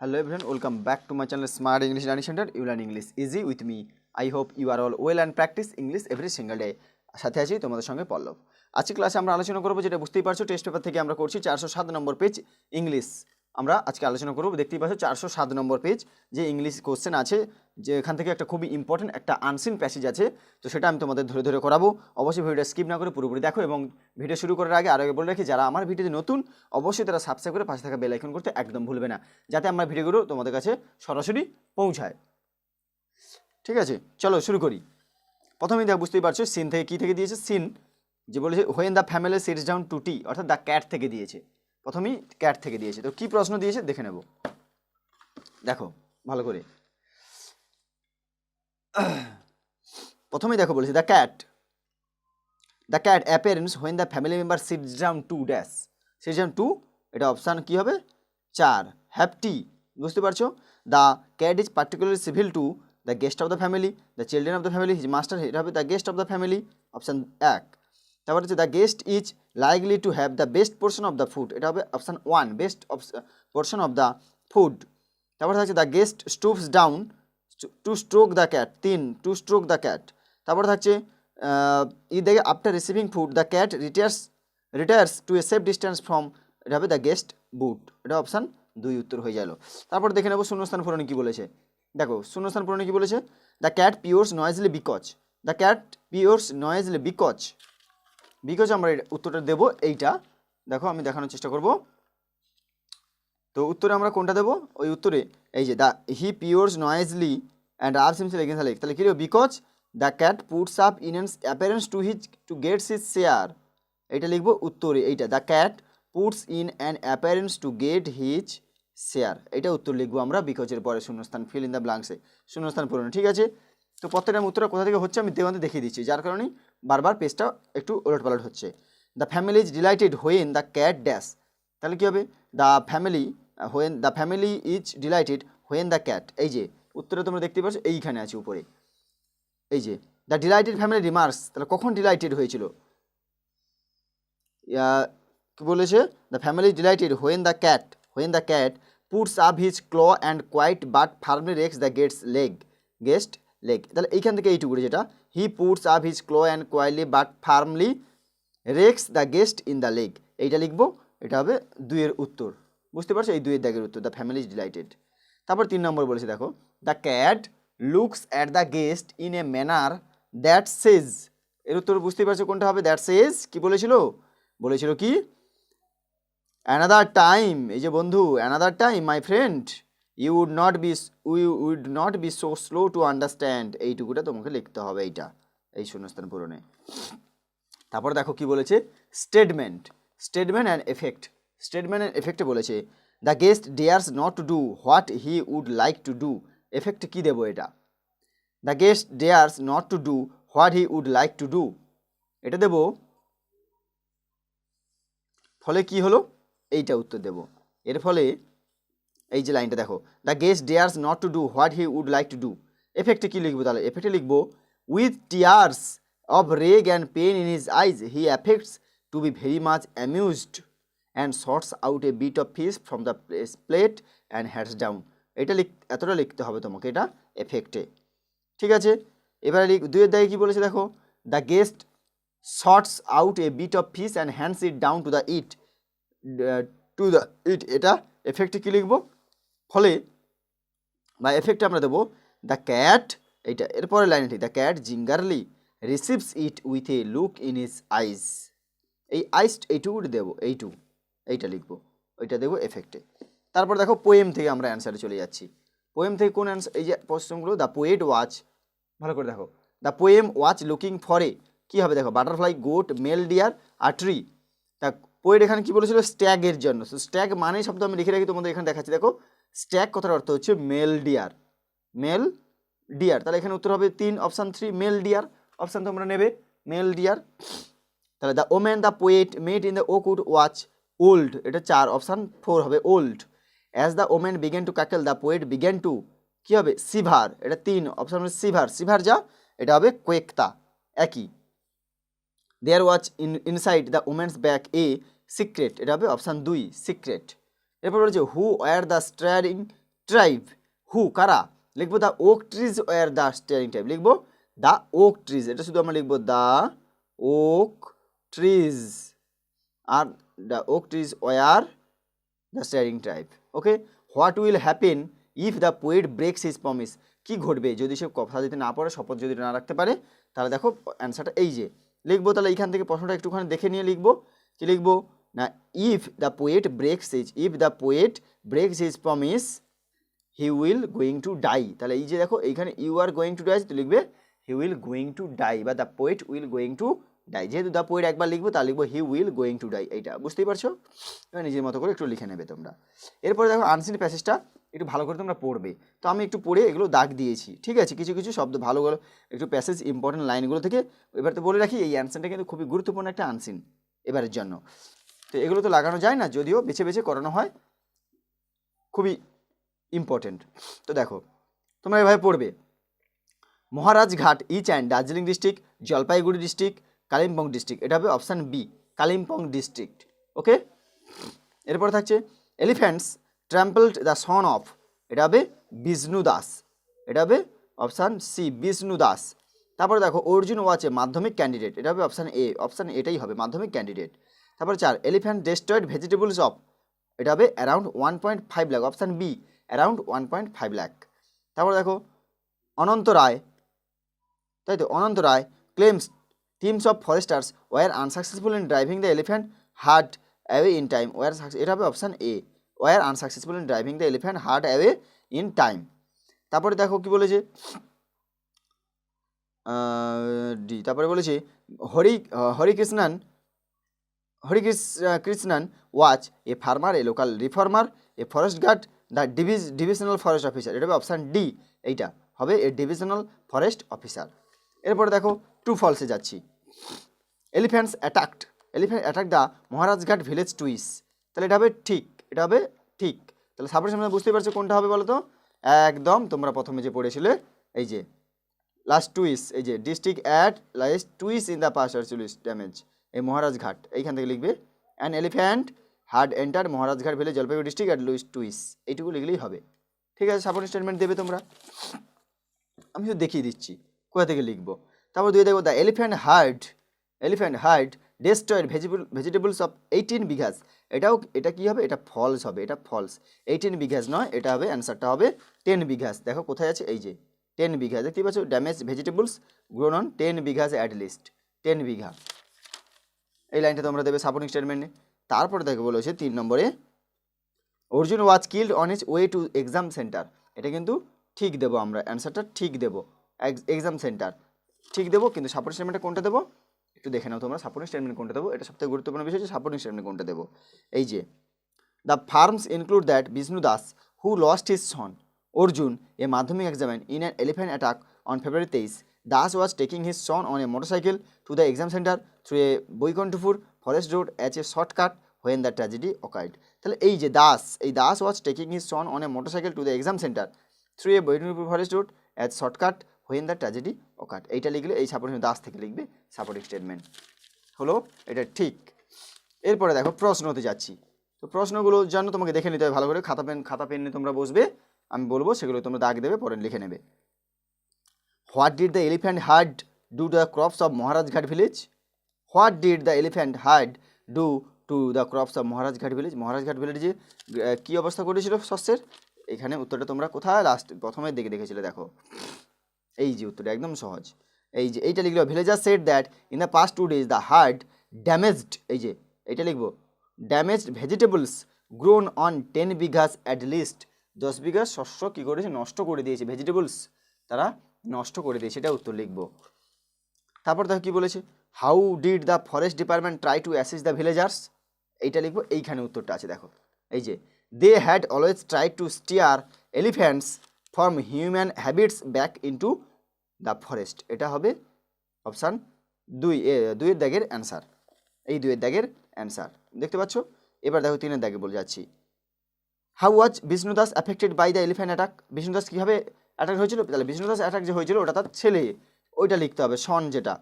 Hello everyone welcome back to my channel smart English Rani centre you learn English easy with me I hope you are all well and practise English every single day সাথে আছি তোমাদের সঙ্গে পল্লব। আজকে ক্লাসে আমরা আলোচনা করব, যেটা বুঝতেই পারছ টেস্ট পেপার থেকে আমরা করছি চারশো সাত নম্বর পেজ ইংলিশ আমরা আজকে আলোচনা করব। দেখতেই পাচ্ছ চারশো সাত নম্বর পেজ যে ইংলিশ কোশ্চেন আছে, যে এখান থেকে একটা খুবই ইম্পর্টেন্ট একটা আনসিন প্যাসেজ আছে, তো সেটা আমি তোমাদের ধরে ধরে করাবো। অবশ্যই ভিডিওটা স্কিপ না করে পুরোপুরি দেখো এবং ভিডিও শুরু করার আগে আরও বলে রাখি, যারা আমার ভিডিওতে নতুন, অবশ্যই তারা সাবস্ক্রাইব করে পাশে থাকা বেল আইকন করতে একদম ভুলবে না, যাতে আমার ভিডিওগুলো তোমাদের কাছে সরাসরি পৌঁছায়। ঠিক আছে, চলো শুরু করি। প্রথমেই দেখ বুঝতেই পারছ সিন থেকে কী থেকে দিয়েছে? সিন যে বলেছে when the family sits down to tea অর্থাৎ দ্য ক্যাট থেকে দিয়েছে। প্রথমেই ক্যাট থেকে দিয়েছে। তো কী প্রশ্ন দিয়েছে দেখে নেব। দেখো, ভালো করে। প্রথমেই দেখো বলেছে the cat the cat appearance when the family member sits down to dash sits down to এটা অপশান কী হবে? চার। হ্যাপটি বুঝতে পারছ? The cat is particularly civil to the guest of the family the children of the family his master এটা হবে the guest of the family option এক। তারপর হচ্ছে the guest is likely to have the best portion of the food এটা হবে option one best portion of the food তারপর থাকছে the guest stoops down to stroke the cat তিন to stroke the cat তারপর থাকছে ই দেখে after receiving food the cat retires retires to a safe distance from এটা হবে the guest বুট এটা অপশান দুই উত্তর হয়ে গেল। তারপর দেখে নেব শূন্যস্থান পূরণে কী বলেছে। দেখো, শূন্যস্থান পূরণে কী বলেছে? The cat purrs noisily because the cat purrs noisily because because আমরা উত্তরটা দেবো এইটা। দেখো, আমি দেখানোর চেষ্টা করব। তো উত্তরে আমরা কোনটা দেবো? ওই উত্তরে, এই যে the he purrs noisily and rubs himself against leg তাহলে কী because the cat puts up in an appearance to his to gets his share এইটা লিখব উত্তরে, এইটা the cat puts in an appearance to get his share এটা উত্তর লিখব আমরা বিকজের পরে শূন্যস্থান ফিল ইন দ্য ব্লাঙ্কসে শূন্যস্থান পূরণ, ঠিক আছে? তো প্রত্যেকটা উত্তরটা কোথা থেকে হচ্ছে আমি দেওয়ান্তে দেখিয়ে দিচ্ছি, যার কারণেই বারবার পেজটা একটু ওলট পালট হচ্ছে। The family is delighted when the cat dash তাহলে কী হবে? The family when the family is delighted when the cat এই যে, উত্তরে তোমরা দেখতে পাচ্ছ, এইখানে আছে উপরে। এই যে দ্য ডিলাইটেড ফ্যামিলি রিমার্কস তাহলে কখন ডিলাইটেড হয়েছিল? কি বলেছে? The family delighted when the cat when the cat puts up his claw and quietly but firmly rakes the guest's leg guest leg তাহলে এইখান থেকে এইটুকু যেটা। He puts up his claw and quietly but firmly rakes the guest in the leg এইটা লিখব, এটা হবে দুইয়ের উত্তর। বুঝতে পারছ? এই দুইয়ের দাগের উত্তর দ্য ফ্যামিলি ইজ ডিলাইটেড তারপর তিন নম্বর বলেছে, দেখো the cat looks at the guest in a manner that says এর উত্তর বুঝতে পারছ কোনটা হবে? দ্যাট সেজ কি বলেছিল? বলেছিল কি? অ্যানাদার টাইম এই যে বন্ধু another time my friend you would not be we would not be so slow to understand এইটুকুটা তোমাকে লিখতে হবে এইটা, এই শূন্যস্থান পূরণে। তারপর দেখো কি বলেছে? Statement statement and effect statement and এফেক্টে বলেছে the guest dares not to do what he would like to do effect কী দেবো এটা? The guest dares not to do what he would like to do এটা দেবো, ফলে কি হলো? এইটা উত্তর দেব। এর ফলে এই যে লাইনটা দেখো the guest dares not to do what he would like to do এফেক্টে কী লিখব তাহলে? এফেক্টে লিখব with tears of rage and pain in his eyes he affects to be very much amused and sorts out a bit of fish from the plate and hands down এটা লিখ, এতটা লিখতে হবে তোমাকে এটা এফেক্টে। ঠিক আছে? এবারে লিখ, দুইয়ের দাগে কী বলেছে দেখো? The guest sorts out a bit of fish and hands it down to the it to the it এটা এফেক্টে কী লিখব? ফলে বা এফেক্টে আমরা দেবো দ্য ক্যাট এইটা এরপরে লাইনটি the cat gingerly receives it with a look in his eyes এই আইস এইটুকু দেবো এইটু এইটা লিখব, ওইটা দেবো এফেক্টে তারপর দেখো পোয়েম থেকে আমরা অ্যান্সারে চলে যাচ্ছি। পোয়েম থেকে কোন অ্যান্সার এই যে প্রশ্নগুলো দ্য পোয়েট ওয়াচ ভালো করে দেখো the poem watch looking for কী হবে দেখো বাটারফ্লাই গোট মেল ডিয়ার আর ট্রি তা পোয়েট এখানে কী বলেছিল? স্ট্যাগের জন্য। তো স্ট্যাগ মানে শব্দ আমি লিখে রাখি তোমাদের এখানে দেখাচ্ছি, দেখো। স্ট্যাগ কথার অর্থ হচ্ছে মেল ডিয়ার মেল ডিয়ার তাহলে এখানে উত্তর হবে তিন option three male deer option তোমরা নেবে মেল ডিয়ার তাহলে the woman the poet met in the wood was old এটা চার অপশান ফোর হবে old as the woman began to cackle the poet began to কী হবে? সিভার এটা তিন option হবে সিভার সিভার যা? এটা হবে কোয়েক্তা একই there was in inside the woman's back a secret এটা হবে অপশান দুই সিক্রেট এরপর বলেছে who were the steering tribe who কারা? লিখব the oak trees were the steering tribe লিখব দ্য ওক ট্রিজ এটা শুধু আমরা লিখব the oak trees R the oak trees were the steering tribe okay what will happen if the poet breaks his promise কি ঘটবে? যদি সে কথা দিতে না পারে শপথ যদি না রাখতে পারে, তাহলে দেখো অ্যান্সারটা এই যে। লিখব তাহলে এইখান থেকে প্রশ্নটা একটুখানি দেখে নিয়ে লিখব। কি লিখব? না if the poet breaks his if the poet breaks his promise he will going to die তাহলে এই যে দেখো এইখানে you are going to die তো লিখবে he will going to die বা the poet will going to die যেহেতু the poet একবার লিখব তাহলে লিখব he will going to die এইটা। বুঝতেই পারছ? এবার নিজের মতো করে একটু লিখে নেবে তোমরা। এরপরে দেখো আনসিন প্যাসেজটা একটু ভালো করে তোমরা পড়বে। তো আমি একটু পড়ে এগুলো দাগ দিয়েছি, ঠিক আছে? কিছু কিছু শব্দ ভালো ভালো একটু প্যাসেজ ইম্পর্টেন্ট লাইনগুলো থেকে, এবার তো বলে রাখি, এই অ্যান্সারটা কিন্তু খুবই গুরুত্বপূর্ণ একটা আনসিন এবারের জন্য। তো এগুলো তো লাগানো যায় না, যদিও বেছে বেছে করানো হয়। খুবই ইম্পর্টেন্ট তো দেখো, তোমরা এভাবে পড়বে। Maharajghat each and Darjeeling district Jalpaiguri district Kalimpong district এটা হবে option B Kalimpong district okay এরপর থাকছে elephants trampled the son of এটা হবে বিষ্ণু দাস এটা হবে অপশান সি বিষ্ণু দাস তারপরে দেখো, অর্জুন ওয়াচে মাধ্যমিক ক্যান্ডিডেট এটা হবে অপশান এ অপশান এটাই হবে মাধ্যমিক ক্যান্ডিডেট তারপরে চার এলিফ্যান্ট ডেস্ট্রয়েড ভেজিটেবলস অফ এটা হবে around one point five lakh option B around one point five lakh তারপরে দেখো, অনন্ত রায়, তাই তো? Ananta Roy claims teams of foresters were unsuccessful in driving the elephant herd away in time were এটা হবে option A were unsuccessful in driving the elephant herd away in time তারপরে দেখো কি বলেছে? ডি তারপরে বলেছে, Hari Harikrishnan Harikrishna Krishnan was, a farmer, a local reformer, a forest guard the Divij, divisional forest officer. এটা হবে অপশান ডি, এইটা হবে এ ডিভিশনাল ফরেস্ট অফিসার। এরপরে দেখো টু ফলসে যাচ্ছি। Elephants attacked. Elephant attack the Maharajghat village twice. তাহলে এটা হবে ঠিক, এটা হবে ঠিক। তাহলে সাপোজ সামনে বুঝতে পারছ কোনটা হবে বলো তো? একদম, তোমরা প্রথমে যে পড়েছিলে, এই যে লাস্ট টুইস এই যে district at last twice in the past damage এই মহারাজঘাট এইখান থেকে লিখবে an elephant herd entered Maharajghat village Jalpaiguri district at least twice এইটুকু লিখলেই হবে। ঠিক আছে, সাপোর্ট স্টেটমেন্ট দেবে তোমরা। আমি শুধু দেখিয়ে দিচ্ছি, কোথা থেকে লিখব? তারপর দুই দেখব the elephant herd elephant herd destroyed vegetable vegetables of eighteen bighas. এটাও, এটা কি হবে? এটা ফলস হবে, এটা ফলস এইটিন বিঘাস নয়, এটা হবে অ্যান্সারটা হবে টেন বিঘাস। দেখো কোথায় আছে? এই যে টেন বিঘা দেখতে পাচ্ছ damage vegetables grown on ten bighas at least ten bigha. এই লাইনটা তোমরা দেবে সাপোর্টিং স্টেটমেন্টে তারপরে দেখো বলেছে তিন নম্বরে, Arjun was killed on his way to exam centre এটা কিন্তু ঠিক দেবো আমরা অ্যান্সারটা ঠিক দেবো। এক্সাম সেন্টার ঠিক দেবো, কিন্তু সাপোর্টিং স্টেটমেন্টে কোনটা দেবো? একটু দেখে নাও তোমরা সাপোর্টিং স্টেটমেন্ট কোনটা দেবো? এটা সবথেকে গুরুত্বপূর্ণ বিষয় হচ্ছে সাপোর্টিং স্টেটমেন্ট কোনটা দেবো। এই যে the farmers include that Bishnu Das who lost his son Arjun a Madhyamik examinee in an elephant attack on February তেইশ Das was taking his son on a motorcycle to the exam centre through a Baikunthapur forest road as a shortcut when the tragedy occurred তাহলে এই যে দাস এই Das was taking his son on a motorcycle to the exam centre through a Baikunthapur forest road as shortcut when the tragedy occurred এইটা লিখলে এই supporting Das থেকে লিখবে supporting statement হলো? এটা ঠিক। এরপরে দেখো প্রশ্নতে যাচ্ছি। তো প্রশ্নগুলোর জন্য তোমাকে দেখে নিতে হবে ভালো করে খাতা পেন খাতা পেন নিয়ে তোমরা বসবে। আমি বলব, সেগুলো তোমরা দাগ দেবে, পরে লিখে নেবে। What did the elephant herd do the crops of Maharajghat village what did the elephant herd do to the crops of Maharajghat village Maharajghat ভিলেজে কী অবস্থা করেছিল শস্যের? এখানে উত্তরটা তোমরা কোথায় লাস্ট প্রথমে দেখে দেখেছিলে, দেখো। এই যে উত্তরটা একদম সহজ। এই যে, এইটা লিখলো villagers said that in the past two days the herd damaged এই যে, এইটা লিখব damaged vegetables grown on ten bighas at least দশ বিঘা শস্য কী করেছে? নষ্ট করে দিয়েছে ভেজিটেবলস তারা নষ্ট করে দিয়েছে এটা উত্তর লিখব। তারপর দেখো কী বলেছে how did the forest department try to assist the villagers এইটা লিখব, এইখানে উত্তরটা আছে, দেখো। এই যে they had always tried to steer elephants from human habitats back into the forest এটা হবে অপশান দুই দুইয়ের দাগের অ্যান্সার। এই দুইয়ের দাগের অ্যান্সার, দেখতে পাচ্ছ? এবার দেখো তিনের দাগে বলে যাচ্ছি। How was Bishnudas affected by the elephant attack Bishnu Das কীভাবে অ্যাটাক হয়েছিল, তাহলে বিষ্ণু দাস অ্যাটাক যে হয়েছিল, ওটা তার ছেলে। ওইটা লিখতে হবে সন যেটা।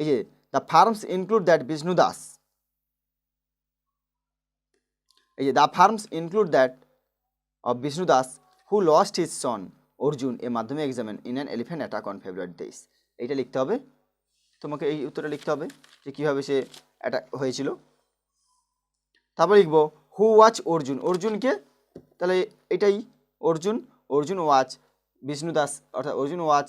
এই যে the farmers include that Bishnu Das এই যে the farmers include that of Bishnu Das who lost his son Arjun a মাধ্যমে examinee in an elephant attack on February তেইশ এইটা লিখতে হবে। তোমাকে এই উত্তরটা লিখতে হবে, যে কীভাবে সে অ্যাটাক হয়েছিল। তারপর লিখব হু ওয়াচ অর্জুন অর্জুনকে তাহলে এটাই অর্জুন অর্জুন ওয়াচ বিষ্ণু দাস অর্থাৎ অর্জুন ওয়াজ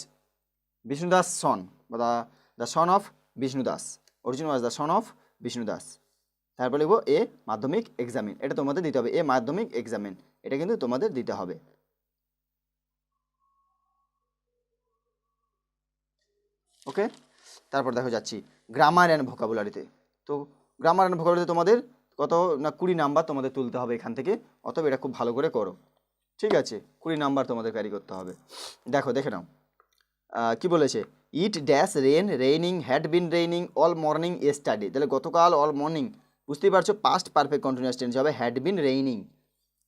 বিষ্ণু দাস সন বা the the son of Vishnu Das Arjun was the son of Vishnu Das তারপর লিখব এ মাধ্যমিক এক্সামিন এটা তোমাদের দিতে হবে। এ মাধ্যমিক এক্সামিন এটা কিন্তু তোমাদের দিতে হবে। ওকে? তারপর দেখো যাচ্ছি। গ্রামার অ্যান্ড ভোকাবুলারিতে তো। গ্রামার অ্যান্ড ভোকাবুলারিতে তোমাদের কত না কুড়ি নাম্বার তোমাদের তুলতে হবে এখান থেকে। অতএব এটা খুব ভালো করে করো। ঠিক আছে, কুড়ি নাম্বার তোমাদের ক্যারি করতে হবে। দেখো, দেখে নাও। কি বলেছে? It dash rain raining had been raining all morning a study তাহলে গতকাল অল মর্নিং বুঝতেই পারছ পাস্ট পারফেক্ট কন্টিনিউয়াস টেন্স হবে হ্যাড বিন রেইনিং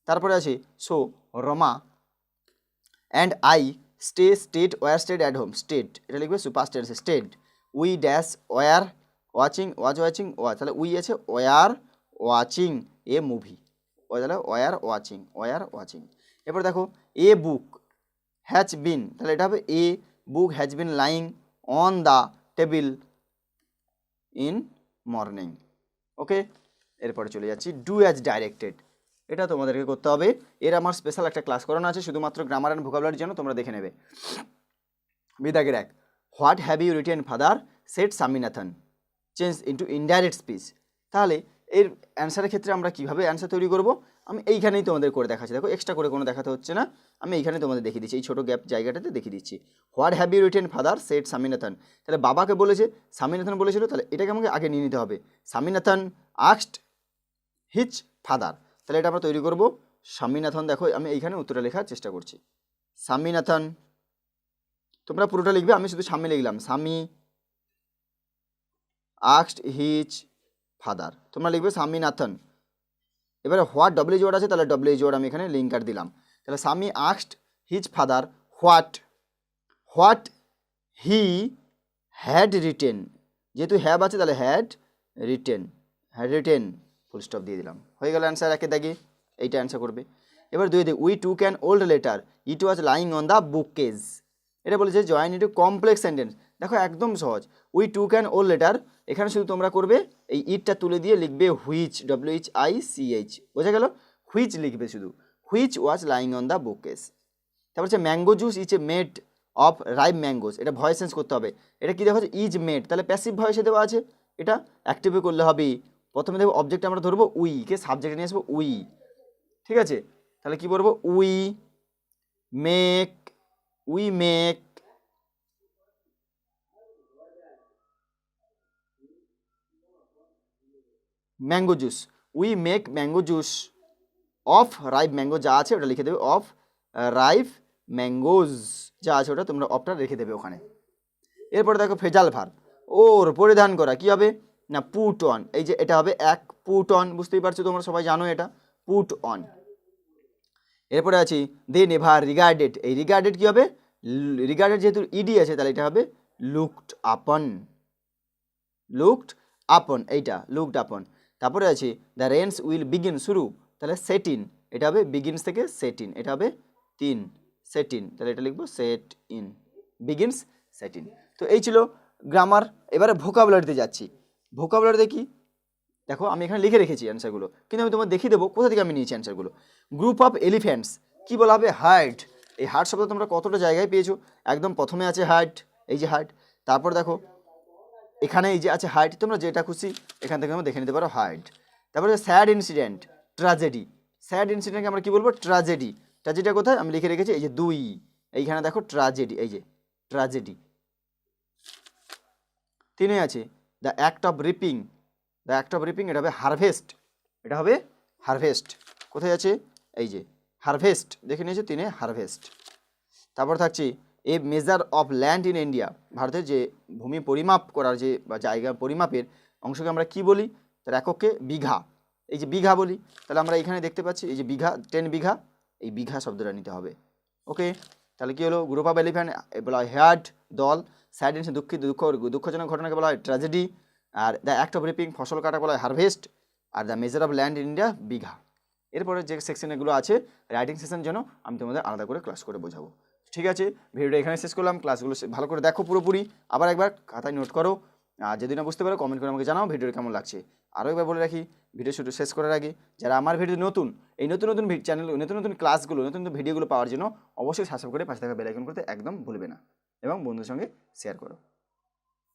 তারপরে আছে so Rama and I stay state were stayed at home state এটা লিখবে super state stayed we dash were watching watch watching watch তাহলে উই আছে were watching a movie তাহলে were watching were watching এরপর দেখো a book has been তাহলে এটা হবে a book has been lying on the table in morning okay এরপরে চলে যাচ্ছি ডু অ্যাজ ডাইরেক্টেড এটা তোমাদেরকে করতে হবে। এর আমার স্পেশাল একটা ক্লাস করানো আছে, শুধুমাত্র গ্রামার অ্যান্ড ভোকাবুলারির জন্য তোমরা দেখে নেবে। বিদাগের এক what have you written father said Swaminathan change into indirect speech তাহলে এর অ্যান্সারের ক্ষেত্রে আমরা কীভাবে অ্যান্সার তৈরি করব? আমি এইখানেই তোমাদের করে দেখাচ্ছি। দেখো এক্সট্রা করে কোনো দেখাতে হচ্ছে না। আমি এইখানে তোমাদের দেখিয়ে দিচ্ছি। এই ছোটো গ্যাপ জায়গাটাতে দেখিয়ে দিচ্ছি। What have you written father said Swaminathan. তাহলে বাবাকে বলেছে, স্বামীনাথন বলেছিল, তাহলে এটাকে আমাকে আগে নিয়ে নিতে হবে। স্বামীনাথন আক্সড হিচ ফাদার তাহলে এটা আমরা তৈরি করব। স্বামীনাথন, দেখো, আমি এইখানে উত্তরটা লেখার চেষ্টা করছি। স্বামীনাথন, তোমরা পুরোটা লিখবে, আমি শুধু স্বামী লিখলাম। স্বামী আক্সড হিচ ফাদার তোমরা লিখবে স্বামীনাথন। এবারে হোয়াট ডব্লিউ জোড আছে, তাহলে ডব্লিউ জোড আমি এখানে লিঙ্কার দিলাম। তাহলে Swami আক্সড his father what what he had written যেহেতু হ্যাভ আছে, তাহলে had written had written full stop দিয়ে দিলাম। হয়ে গেল অ্যান্সার একে দাগে, এইটা অ্যান্সার করবে। এবার দুই দিক we took an old letter it was lying on the bookcase এটা বলেছে জয়েন ইটু কমপ্লেক্স সেন্টেন্স দেখো, একদম সহজ। We two can old letter এখানে শুধু তোমরা করবে, এই ইটটা তুলে দিয়ে লিখবে which W H I C H বোঝা গেল? হুইচ লিখবে শুধু। Which was lying on the bookcase তারপর হচ্ছে mango juice is a made of ripe mangoes এটা ভয়েস চেঞ্জ করতে হবে। এটা কি দেখো ইজ মেড তাহলে প্যাসিভ ভয়েসে দেওয়া আছে। এটা অ্যাক্টিভে করলে হবে প্রথমে দেখো অবজেক্ট আমরা ধরবো উই কে সাবজেক্টে নিয়ে আসব? উই ঠিক আছে? তাহলে কি বলব? We make we make mango juice we make mango juice of ripe mango যা আছে ওটা লিখে দেবে অফ রাইভ ম্যাঙ্গোজ যা আছে ওটা তোমরা অফটা রেখে দেবে ওখানে। এরপরে দেখো ফেজাল ভার ওর পরিধান করা কি হবে? না পুট অন এই যে এটা হবে এক পুট অন বুঝতেই পারছ তোমরা সবাই জানো এটা? পুট অন এরপরে আছি দে নেভার রিগার্ডেড এই রিগার্ডেড কি হবে? রিগার্ডেড যেহেতু ইডি আছে তাহলে এটা হবে লুকড আপন লুকড আপন এইটা লুকড আপন তারপরে আছে দ্য রেন্স উইল বিগিন শুরু। তাহলে সেট ইন এটা হবে বিগিনস থেকে সেট ইন এটা হবে তিন সেট ইন তাহলে এটা লিখব set in begins set in তো এই ছিল গ্রামার এবারে ভোকাবুলারিতে যাচ্ছি। ভোকাবুলারিতে কি? দেখো, আমি এখানে লিখে রেখেছি অ্যান্সারগুলো কিন্তু আমি তোমার দেখিয়ে দেবো কোথা থেকে আমি নিয়েছি অ্যান্সারগুলো গ্রুপ অফ এলিফ্যান্টস কি বলা হবে? হার্ট এই হার্ট শব্দ তোমরা কতটা জায়গায় পেয়েছ? একদম প্রথমে আছে হার্ট এই যে হার্ট তারপর দেখো এখানে এই যে আছে হাইট তোমরা যেটা খুশি, এখান থেকে তোমরা দেখে নিতে পারো হাইট তারপরে স্যাড ইনসিডেন্ট ট্রাজেডি স্যাড ইনসিডেন্টকে আমরা কি বলব? ট্রাজেডি ট্রাজেডিটা কোথায়? আমি লিখে রেখেছি, এই যে দুই। এইখানে দেখো ট্রাজেডি এই যে ট্রাজেডি তিনে আছে the act of reaping the act of reaping এটা হবে হারভেস্ট এটা হবে হারভেস্ট কোথায় আছে? এই যে হারভেস্ট দেখে নিয়েছে, তিনে হারভেস্ট তারপর থাকছে a measure of land in India ভারতের যে ভূমি পরিমাপ করার যে বা জায়গা পরিমাপের অংশকে আমরা কি বলি? তার এককে বিঘা। এই যে বিঘা বলি, তাহলে আমরা এখানে দেখতে পাচ্ছি, এই যে বিঘা টেন বিঘা, এই বিঘা শব্দটা নিতে হবে। ওকে? তাহলে কি হলো? গ্রুপ অফ এলিফ্যান্ট বলা হয় হ্যাড দল স্যাড ইনস দুঃখিত, দুঃখ, দুঃখজনক ঘটনাকে বলা হয় ট্র্যাজেডি আর দ্য অ্যাক্ট অফ রিপিং ফসল কাটা বলা হয় harvest R the measure of land in India bigha. এরপরে যে সেকশনগুলো আছে রাইটিং সেকশনের জন্য আমি তোমাদের আলাদা করে ক্লাস করে বোঝাবো। ঠিক আছে, ভিডিওটা এখানে শেষ করলাম ক্লাসগুলো ভালো করে দেখো পুরোপুরি। আবার একবার খাতায় নোট করো। আর যদি না বুঝতে পারো কমেন্ট করে আমাকে জানাও, ভিডিওটা কেমন লাগছে। আরও একবার বলে রাখি, ভিডিও শুরু শেষ করার আগে, যারা আমার ভিডিও নতুন, এই নতুন নতুন চ্যানেল নতুন নতুন ক্লাসগুলো নতুন নতুন ভিডিওগুলো পাওয়ার জন্য অবশ্যই সাবস্ক্রাইব করে পাশে থাকা বেলাইকন করতে একদম ভুলবে না। এবং বন্ধুর সঙ্গে শেয়ার করো।